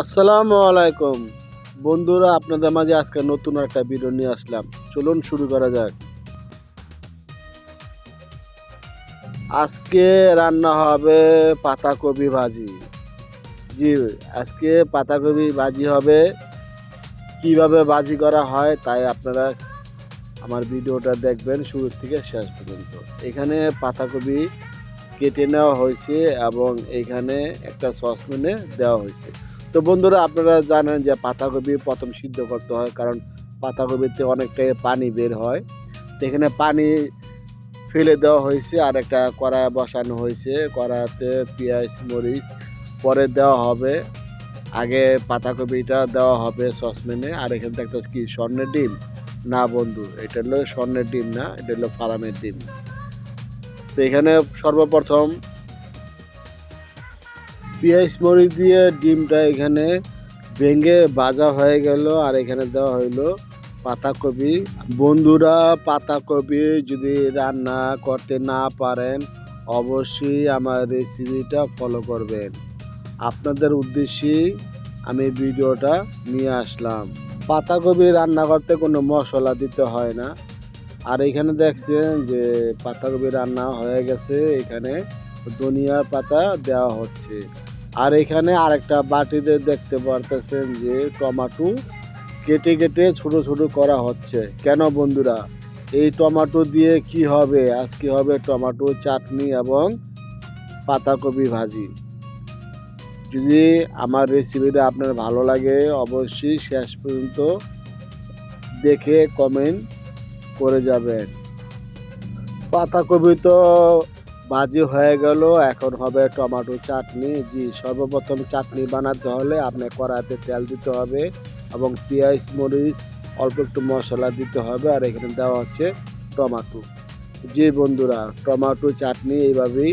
আসসালামু আলাইকুম। বন্ধুরা, আপনাদের মাঝে আজকে নতুন একটা ভিডিও নিয়ে আসলাম। চলুন শুরু করা যাক। আজকে রান্না হবে পাতাকপি ভাজি। জি, আজকে পাতাকপি ভাজি হবে। কীভাবে ভাজি করা হয় তাই আপনারা আমার ভিডিওটা দেখবেন শুরু থেকে শেষ পর্যন্ত। এখানে পাতাকপি কেটে নেওয়া হয়েছে এবং এখানে একটা সসপ্যানে দেওয়া হয়েছে। তো বন্ধুরা, আপনারা জানেন যে পাতাকপি প্রথম সিদ্ধ করতে হয়, কারণ পাতাকপিতে অনেকটাই পানি বের হয়। তো এখানে পানি ফেলে দেওয়া হয়েছে, আর একটা কড়াই বসানো হয়েছে। কড়াতে পেঁয়াজ, মরিচ, পরে দেওয়া হবে। আগে পাতাকপিটা দেওয়া হবে সসপ্যানে, আর এখানে একটা কি, স্বর্ণের ডিম? না বন্ধু, এটা হলো স্বর্ণের ডিম না, এটা হলো ফার্মের ডিম। তো এখানে সর্বপ্রথম পেঁয়াজ মরিচ দিয়ে ডিমটা এখানে ভেঙে ভাজা হয়ে গেল আর এখানে দেওয়া হইল পাতাকপি। বন্ধুরা, পাতাকপি যদি রান্না করতে না পারেন, অবশ্যই আমার রেসিপিটা ফলো করবেন। আপনাদের উদ্দেশ্যেই আমি ভিডিওটা নিয়ে আসলাম। পাতাকপি রান্না করতে কোনো মশলা দিতে হয় না। আর এখানে দেখছেন যে পাতাকপি রান্না হয়ে গেছে। এখানে ধনিয়া পাতা দেওয়া হচ্ছে। আর এখানে আরেকটা বাটিতে দেখতে পারতেছেন যে টমাটো কেটে কেটে ছোট ছোট করা হচ্ছে। কেন বন্ধুরা? এই টমাটো দিয়ে কি হবে? আজ আজকে হবে টমাটো চাটনি এবং পাতাকপি ভাজি। যদি আমার রেসিপিটা আপনার ভালো লাগে, অবশ্যই শেষ পর্যন্ত দেখে কমেন্ট করে যাবেন। পাতাকপি তো ভাজি হয়ে গেল, এখন হবে টমেটো চাটনি। জি, সর্বপ্রথম চাটনি বানাতে হলে আপনি কড়াইতে তেল দিতে হবে এবং পেঁয়াজ, মরিচ, অল্প একটু মশলা দিতে হবে আর এখানে দেওয়া হচ্ছে টমাটো। জি বন্ধুরা, টমেটো চাটনি এইভাবেই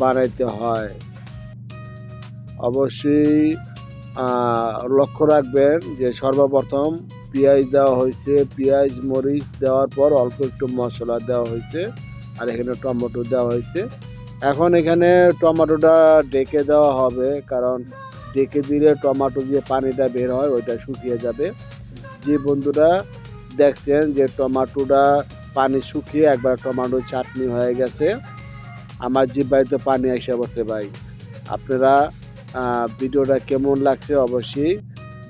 বানাইতে হয়। অবশ্যই লক্ষ্য রাখবেন যে সর্বপ্রথম পেঁয়াজ দেওয়া হয়েছে, পেঁয়াজ, মরিচ দেওয়ার পর অল্প একটু মশলা দেওয়া হয়েছে। আর এখানে টমেটো দেওয়া হয়েছে। এখন এখানে টমেটোটা ডেকে দেওয়া হবে, কারণ ডেকে দিলে টমেটো যে পানিটা বের হয়, ওইটা শুকিয়ে যাবে। যে বন্ধুরা, দেখছেন যে টমেটোটা পানি শুকিয়ে একবার টমেটো চাটনি হয়ে গেছে। আমার জিব্বাইতে পানি এসে বসে ভাই। আপনারা ভিডিওটা কেমন লাগছে অবশ্যই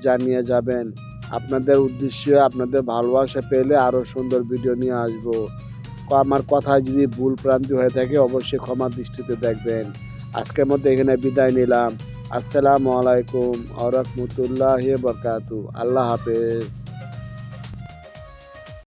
জানিয়ে যাবেন। আপনাদের উদ্দেশ্যে, আপনাদের ভালোবাসা পেলে আরও সুন্দর ভিডিও নিয়ে আসব। আমার কথায় যদি ভুল প্রান্তি হয়ে থাকে, অবশ্যই ক্ষমা দৃষ্টিতে দেখবেন। আজকের মধ্যে এখানে বিদায় নিলাম। আসসালামু আলাইকুম আ রহমতুল্লাহ বরকাতু আল্লাহ হাফেজ।